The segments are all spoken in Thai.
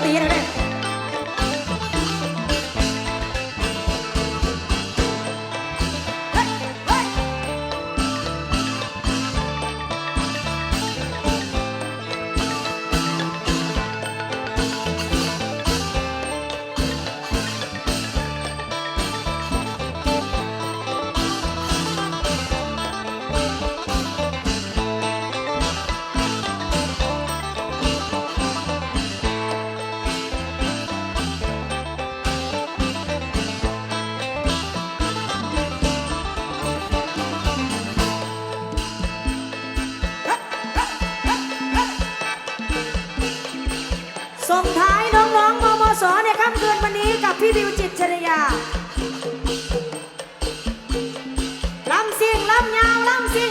the internet ส่งท้ายน้องๆมมสในค่ำคืนวันนี้กับพี่บิวจิตชริยาลำเสียงลำยาวลำเสียง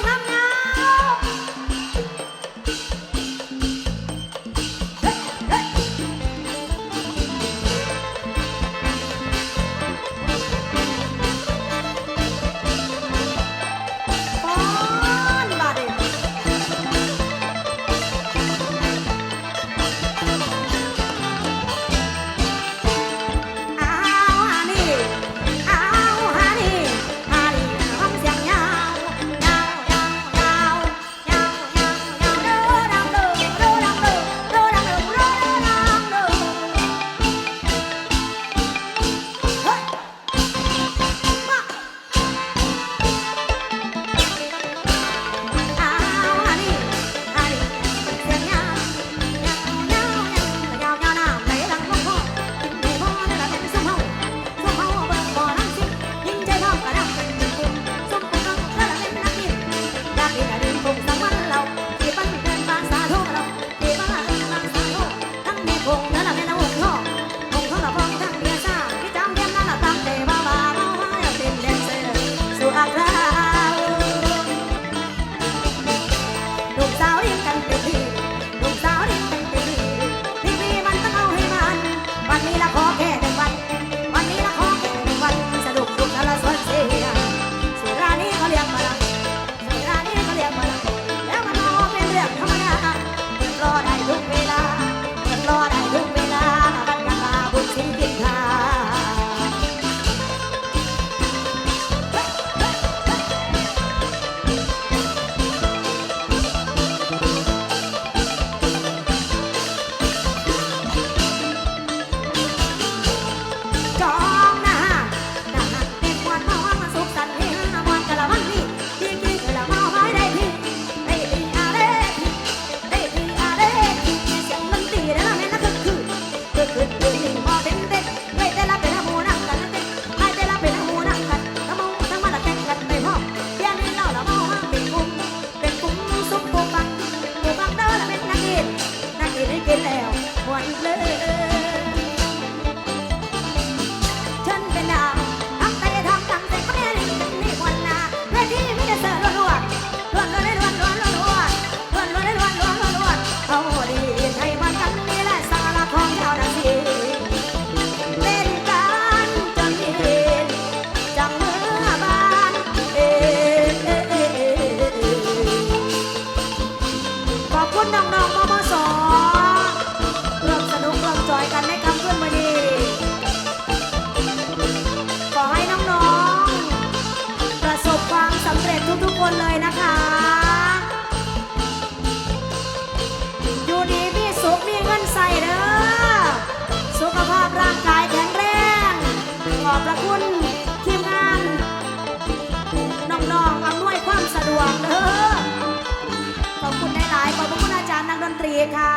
นตรีค่ะ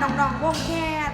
น้องๆวงแคน